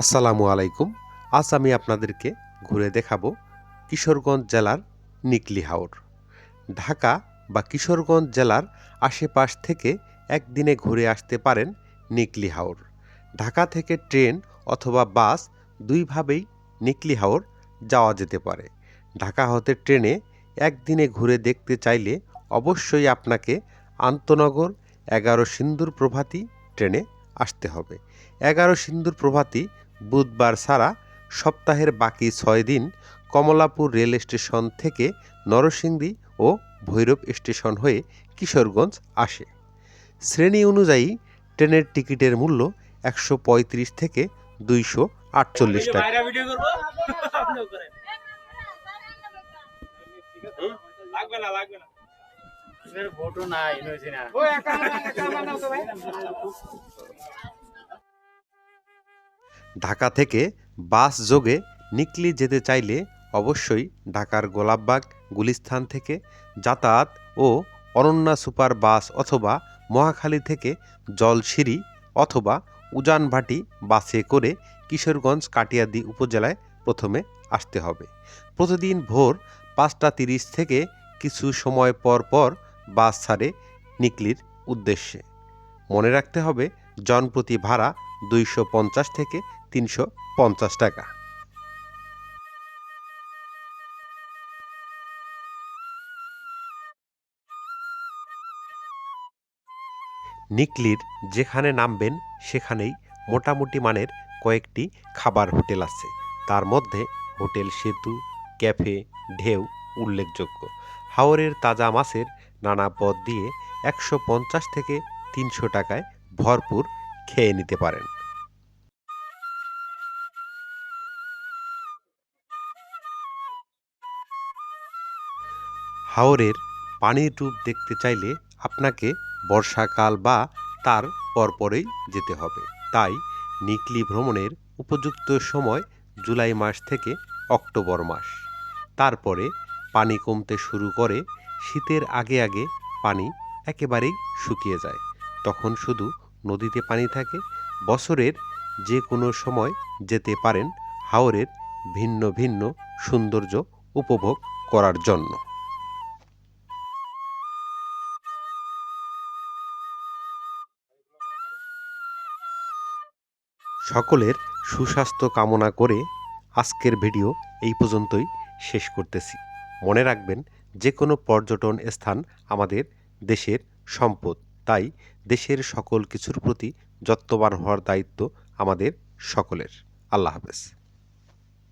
আসসালামু আলাইকুম। আজ আমি আপনাদেরকে ঘুরে দেখাবো কিশোরগঞ্জ জেলার নিকলি হাওর। ঢাকা বা কিশোরগঞ্জ জেলার আশেপাশ থেকে একদিনে ঘুরে আসতে পারেন নিকলি হাওর। ঢাকা থেকে ট্রেন অথবা বাস দুইভাবেই নিকলি হাওর যাওয়া যেতে পারে। ঢাকা হতে ট্রেনে একদিনে ঘুরে দেখতে চাইলে অবশ্যই আপনাকে আন্তনগর এগারো সিন্দুর প্রভাতী ট্রেনে আসতে হবে। এগারো সিন্দুর প্রভাতী বুধবার ছাড়া সপ্তাহের বাকি ছয় দিন কমলাপুর রেল স্টেশন থেকে নরসিংদী ও ভৈরব স্টেশন হয়ে কিশোরগঞ্জ আসে শ্রেণি অনুযায়ী ট্রেনের টিকিটের মূল্য একশো পঁয়ত্রিশ থেকে দুইশো আটচল্লিশ টাকা? লাগবে না লাগবে না এর নাই ঢাকা থেকে বাস যোগে নিকলি যেতে চাইলে অবশ্যই ঢাকার গোলাপবাগ গুলিস্থান থেকে যাতায়াত ও অনন্যা সুপার বাস অথবা মহাখালী থেকে জলসিঁড়ি অথবা উজানভাটি বাসে করে কিশোরগঞ্জ কাটিয়াদি উপজেলায় প্রথমে আসতে হবে। প্রতিদিন ভোর পাঁচটা তিরিশ থেকে কিছু সময় পর পর বাস ছাড়ে নিকলির উদ্দেশ্যে। মনে রাখতে হবে, জনপ্রতি ভাড়া দুইশো পঞ্চাশ থেকে তিনশো পঞ্চাশ টাকা। নিকলির যেখানে নামবেন, সেখানেই মোটামুটি মানের কয়েকটি খাবার হোটেল আছে। তার মধ্যে হোটেল সেতু, ক্যাফে, ঢেউ উল্লেখযোগ্য। হাওরের তাজা মাছের নানা পদ দিয়ে একশো পঞ্চাশ থেকে তিনশো টাকায় ভরপুর খেয়ে নিতে পারেন। হাওরের পানির রূপ দেখতে চাইলে আপনাকে বর্ষাকাল বা তার পরপরেই যেতে হবে। তাই নিকলি ভ্রমণের উপযুক্ত সময় জুলাই মাস থেকে অক্টোবর মাস। তারপরে পানি কমতে শুরু করে শীতের আগে আগে পানি একেবারেই শুকিয়ে যায়। তখন শুধু নদীতে পানি থাকে। বছরের যে কোনো সময় যেতে পারেন হাওরের ভিন্ন ভিন্ন সৌন্দর্য উপভোগ করার জন্য। সকলের সুস্বাস্থ্য কামনা করে আজকের ভিডিও এই পর্যন্তই শেষ করতেছি। মনে রাখবেন যে কোনো পর্যটন স্থান আমাদের দেশের সম্পদ। তাই দেশের সকল কিছুর প্রতি যত্নবান হওয়ার দায়িত্ব আমাদের সকলের। আল্লাহ হাফেজ।